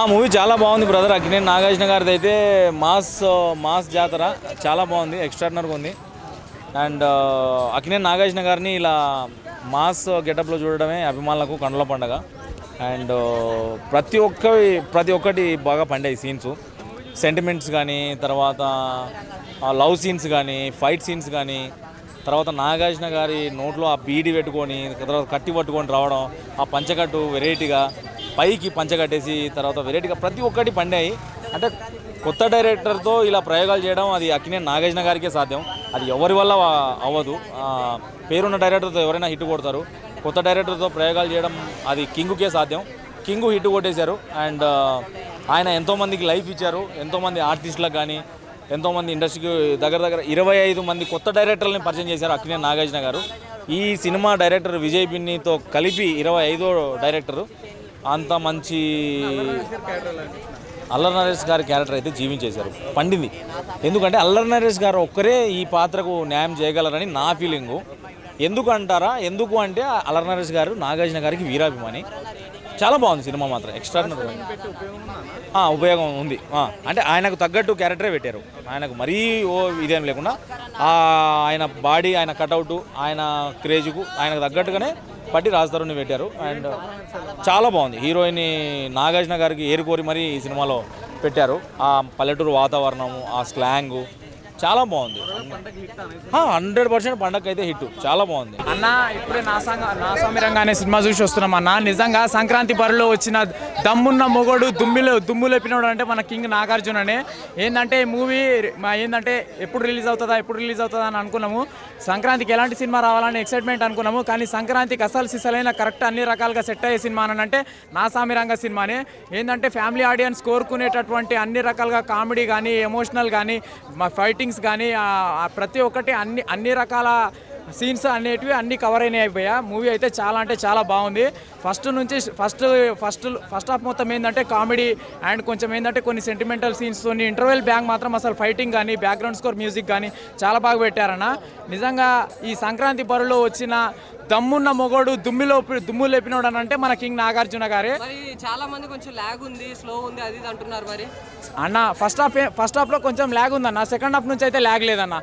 ఆ మూవీ చాలా బాగుంది బ్రదర్ అక్కినేని నాగార్జున గారిది అయితే మాస్ మాస్ జాతర చాలా బాగుంది ఎక్స్ట్రాడినర్గా ఉంది. అండ్ uh, అక్కినేని నాగార్జున గారిని ఇలా మాస్ గెటప్లో చూడడమే అభిమానులకు కండ్ల పండగ. అండ్ uh, ప్రతి ఒక్క ప్రతి ఒక్కటి బాగా పండాయి సీన్స్ సెంటిమెంట్స్ కానీ తర్వాత లవ్ సీన్స్ కానీ ఫైట్ సీన్స్ కానీ తర్వాత నాగార్జున గారి నోట్లో ఆ బీడి పెట్టుకొని తర్వాత కట్టి పట్టుకొని రావడం ఆ పంచకట్టు వెరైటీగా పైకి పంచగట్టేసి తర్వాత వెరైటీగా ప్రతి ఒక్కటి పండాయి. అంటే కొత్త డైరెక్టర్తో ఇలా ప్రయోగాలు చేయడం అది అక్కినే నాగార్జున గారికే సాధ్యం. అది ఎవరి వల్ల అవ్వదు. పేరున్న డైరెక్టర్తో ఎవరైనా హిట్ కొడతారు. కొత్త డైరెక్టర్తో ప్రయోగాలు చేయడం అది కింగుకే సాధ్యం. కింగు హిట్ కొట్టేశారు. అండ్ ఆయన ఎంతోమందికి లైఫ్ ఇచ్చారు. ఎంతోమంది ఆర్టిస్టులకు కానీ ఎంతోమంది ఇండస్ట్రీకి దగ్గర దగ్గర ఇరవై ఐదు మంది కొత్త డైరెక్టర్లని పరిచయం చేశారు అక్కినే నాగార్జున గారు. ఈ సినిమా డైరెక్టర్ విజయ్ బిన్నితో కలిపి ఇరవై ఐదో డైరెక్టరు. అంత మంచి అల్లరి నరేష్ గారి క్యారెక్టర్ అయితే జీవించేశారు. పండింది. ఎందుకంటే అల్లరి నరేష్ గారు ఒక్కరే ఈ పాత్రకు న్యాయం చేయగలరని నా ఫీలింగు. ఎందుకు అంటారా? ఎందుకు అంటే అల్లరి నరేష్ గారు నాగార్జున గారికి వీరాభిమాని. చాలా బాగుంది సినిమా మాత్రం. ఎక్స్ట్రాడినరీ ఉపయోగం ఉంది. అంటే ఆయనకు తగ్గట్టు క్యారెక్టరే పెట్టారు. ఆయనకు మరీ ఓ ఇదేం లేకుండా ఆ, ఆయన బాడీ ఆయన కటౌట్ ఆయన క్రేజ్కు ఆయనకు తగ్గట్టుగానే పట్టి రాజధారుని పెట్టారు. అండ్ చాలా బాగుంది. హీరోయిన్ నాగార్జున గారికి ఏరుకోరి మరీ ఈ సినిమాలో పెట్టారు. ఆ పల్లెటూరు వాతావరణము ఆ స్లాంగు చాలా బాగుంది. హండ్రెడ్ పర్సెంట్ పండగ అయితే హిట్. చాలా బాగుంది. అన్న ఇప్పుడే నా సంగ నా సమీరంగా అనే సినిమా చూసి వస్తున్నాం అన్న. నిజంగా సంక్రాంతి బరిలో వచ్చిన దమ్మున్న మొగోడు దుమ్మిలో దుమ్ము లేపినోడు అంటే మన కింగ్ నాగార్జుననే. ఏంటంటే ఈ మూవీ ఏంటంటే ఎప్పుడు రిలీజ్ అవుతుందా ఎప్పుడు రిలీజ్ అవుతుందా అని అనుకున్నాము. సంక్రాంతికి ఎలాంటి సినిమా రావాలని ఎక్సైట్మెంట్ అనుకున్నాము. కానీ సంక్రాంతికి అసలు సిసలైన కరెక్ట్ అన్ని రకాలుగా సెట్ అయ్యే సినిమా అని అంటే నా సామిరంగ సినిమానే. ఏంటంటే ఫ్యామిలీ ఆడియన్స్ కోరుకునేటటువంటి అన్ని రకాలుగా కామెడీ కానీ ఎమోషనల్ కానీ మా సీన్స్ కానీ ప్రతి ఒక్కటి అన్ని అన్ని రకాల సీన్స్ అనేటివి అన్ని కవర్ అయినాయి అయిపోయా మూవీ అయితే చాలా అంటే చాలా బాగుంది. ఫస్ట్ నుంచి ఫస్ట్ ఫస్ట్ ఫస్ట్ హాఫ్ మొత్తం ఏంటంటే కామెడీ అండ్ కొంచెం ఏంటంటే కొన్ని సెంటిమెంటల్ సీన్స్ కొన్ని ఇంటర్వెల్ బ్యాంక్ మాత్రం అసలు ఫైటింగ్ కానీ బ్యాక్గ్రౌండ్ స్కోర్ మ్యూజిక్ కానీ చాలా బాగా పెట్టారన్న. నిజంగా ఈ సంక్రాంతి పరులో వచ్చిన దమ్మున్న మొగోడు దుమ్మిలో దుమ్ము లేపినోడు అని అంటే మన కింగ్ నాగార్జున గారే. మరి చాలా మంది కొంచెం ల్యాగ్ ఉంది స్లో ఉంది అది ఇది అంటున్నారు మరి. అన్న ఫస్ట్ హాఫ్ ఫస్ట్ హాఫ్లో కొంచెం ల్యాగ్ ఉందన్న సెకండ్ హాఫ్ నుంచి అయితే ల్యాగ్ లేదన్న.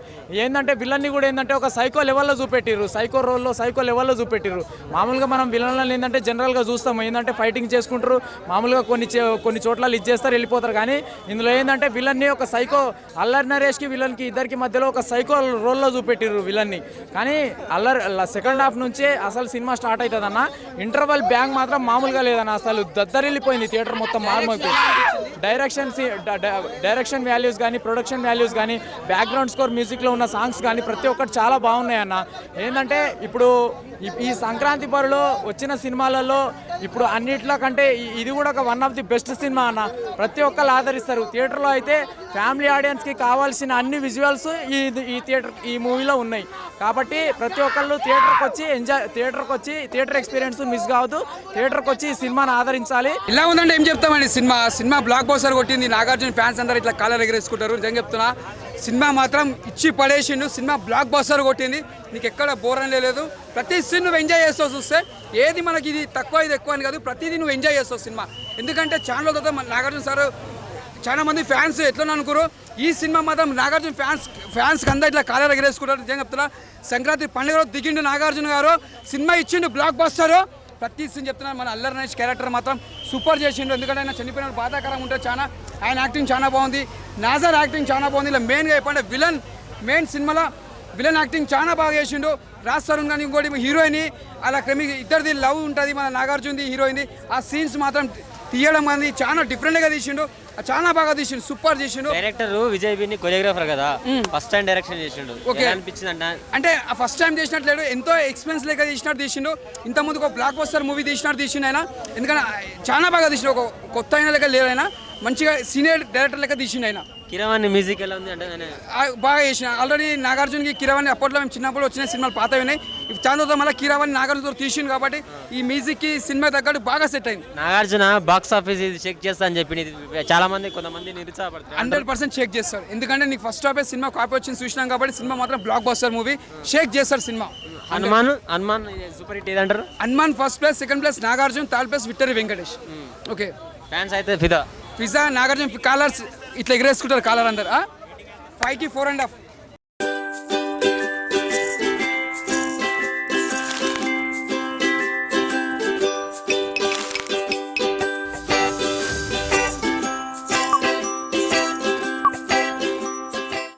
ఏంటంటే విలన్ని కూడా ఏంటంటే ఒక సైకో లెవెల్లో చూపెట్టిర్రు. సైకో రోల్లో సైకో లెవెల్లో చూపెట్టిర్రు. మామూలుగా మనం విలన్లను ఏంటంటే జనరల్గా చూస్తాము. ఏంటంటే ఫైటింగ్ చేసుకుంటారు. మామూలుగా కొన్ని కొన్ని చోట్ల ఇది చేస్తారు వెళ్ళిపోతారు. కానీ ఇందులో ఏంటంటే విలన్ని ఒక సైకో అల్లరి నరేష్కి విలన్కి ఇద్దరికి మధ్యలో ఒక సైకో రోల్లో చూపెట్టిర్రు విలన్ని కానీ అల్లరి సెకండ్ హాఫ్ నుంచే అసలు సినిమా స్టార్ట్ అవుతుందన్న? ఇంటర్వల్ బ్యాంక్ మాత్రం మామూలుగా లేదన్న అసలు దద్దరిల్లిపోయింది థియేటర్ మొత్తం మారుమైపోయింది డైరెక్షన్ సి- డ- డైరెక్షన్ వాల్యూస్ కానీ ప్రొడక్షన్ వాల్యూస్ కానీ బ్యాక్గ్రౌండ్ స్కోర్ మ్యూజిక్లో ఉన్న సాంగ్స్ కానీ ప్రతి ఒక్కటి చాలా బాగున్నాయన్న. ఏంటంటే ఇప్పుడు ఈ- సంక్రాంతి పరులో వచ్చిన సినిమాలలో ఇప్పుడు అన్నిట్లో కంటే ఇది కూడా ఒక one of the best cinema అన్న. ప్రతి ఒక్కరు ఆదరిస్తారు. థియేటర్లో అయితే ఫ్యామిలీ ఆడియన్స్కి కావాల్సిన అన్ని విజువల్స్ ఈ ఈ థియేటర్ ఈ మూవీలో ఉన్నాయి. కాబట్టి ప్రతి ఒక్కళ్ళు థియేటర్కి వచ్చి ఎంజాయ్ థియేటర్కి వచ్చి థియేటర్ ఎక్స్పీరియన్స్ మిస్ కావద్దు. థియేటర్కి వచ్చి ఈ సినిమాను ఆదరించాలి. ఇలా ఉందంటే ఏం చెప్తామండి సినిమా? సినిమా బ్లాక్ బోసర్ కొట్టింది నాగార్జున. ఫ్యాన్స్ అందరూ ఇట్లా కాలర్ ఎగరేసుకుంటారు నిజంగా చెప్తున్నా. సినిమా మాత్రం ఇచ్చి పడేసిండు సినిమా బ్లాక్ బస్టర్ కొట్టింది. నీకు ఎక్కడ బోర్ అని లేదు. ప్రతి సీన్ నువ్వు ఎంజాయ్ చేస్తావు చూస్తే ఏది మనకి ఇది తక్కువ ఇది ఎక్కువ అని కాదు ప్రతిదీ నువ్వు ఎంజాయ్ చేస్తావు సినిమా. ఎందుకంటే ఛానల్ తర్వాత నాగార్జున సార్ చాలా మంది ఫ్యాన్స్ ఎట్లా అనుకోరు ఈ సినిమా మాత్రం నాగార్జున ఫ్యాన్స్ ఫ్యాన్స్కి అందరూ ఇట్లా కాలర్ ఎగరేసుకుంటారు నిజంగా చెప్తున్నా. సంక్రాంతి పండుగలో దిగిండు నాగార్జున గారు. సినిమా ఇచ్చిండు బ్లాక్ బస్టర్ ప్రతి సీన్ చెప్తున్నాను మన అల్లరి నరేష్ క్యారెక్టర్ మాత్రం సూపర్ చేసిండు. ఎందుకంటే ఆయన చనిపోయిన బాధాకరంగా ఉంటుంది చాలా ఆయన యాక్టింగ్ చాలా బాగుంది. నాజర్ యాక్టింగ్ చాలా బాగుంది. ఇలా మెయిన్గా చెప్పండి విలన్ మెయిన్ సినిమాలో విలన్ యాక్టింగ్ చాలా బాగా చేసిండు. రాజ్ తరుణ్ కానీ ఇంకోటి హీరోయిన్ అలా క్రమి ఇద్దరిది లవ్ ఉంటుంది మన నాగార్జునది హీరోయిన్ది ఆ సీన్స్ మాత్రం తీయడం అనేది చాలా డిఫరెంట్గా తీసిండు. చాలా బాగా తీసిండు సూపర్ చేసిండు డైరెక్టర్ విజయ్ బిని కొరియోగ్రాఫర్ కదా. ఫస్ట్ టైం డైరెక్షన్ చేసిండు. ఎలా అనిపించింది అంటే అంటే ఆ ఫస్ట్ టైం చేసినట్లేడు ఎంతో ఎక్స్పీరియన్స్ లేక తీసినట్టు తీసిండు. ఇంత ముందుకు ఒక బ్లాక్ బస్టర్ మూవీ తీసినట్టు తీసిండు ఆయన. ఎందుకంటే చాలా బాగా తీసిండు ఒక కొత్త అయిన లెక్క లేడు ఆయన. మంచిగా సీనియర్ డైరెక్టర్ లెక్క తీసిండు ఆయన. కిరవాణి మ్యూజిక్ ఎలా ఉంది అంటే బాగా చేసిన. ఆల్రెడీ నాగార్జునకి కిరవాణి అప్పట్లో మేము చిన్నప్పుడు వచ్చిన సినిమాలు పాత ఉన్నాయి. తర్వాత మళ్ళీ కిరవాణి నాగార్జునతో తీసిండు కాబట్టి ఈ మ్యూజిక్కి సినిమా తగ్గట్టు బాగా సెట్ అయింది. నాగార్జున బాక్స్ ఆఫీస్ ఇది చెక్ చేస్తా అని చెప్పి చాలా మంది కొంతమంది నిరుత్సాహపడతారు హండ్రెడ్ పర్సెంట్ చెక్ చేస్తారు. ఎందుకంటే నీకు ఫస్ట్ హాఫ్ సినిమా కాపీ వచ్చింది చూసినాం కాబట్టి సినిమా మాత్రం బ్లాక్ బస్టర్ మూవీ షేక్ చేస్తారు cinema. Hanuman Hanuman super hit ఏదంటారు? Hanuman first place second place Nagarjuna third place victory Venkatesh. Okay fans అయితే ఫిదా. పిజ్జా నాగార్జున కాలర్స్ ఇట్లా ఎగరేసుకుంటారు కాలర్ అందరు ఫైవ్కి ఫోర్ అండ్ హాఫ్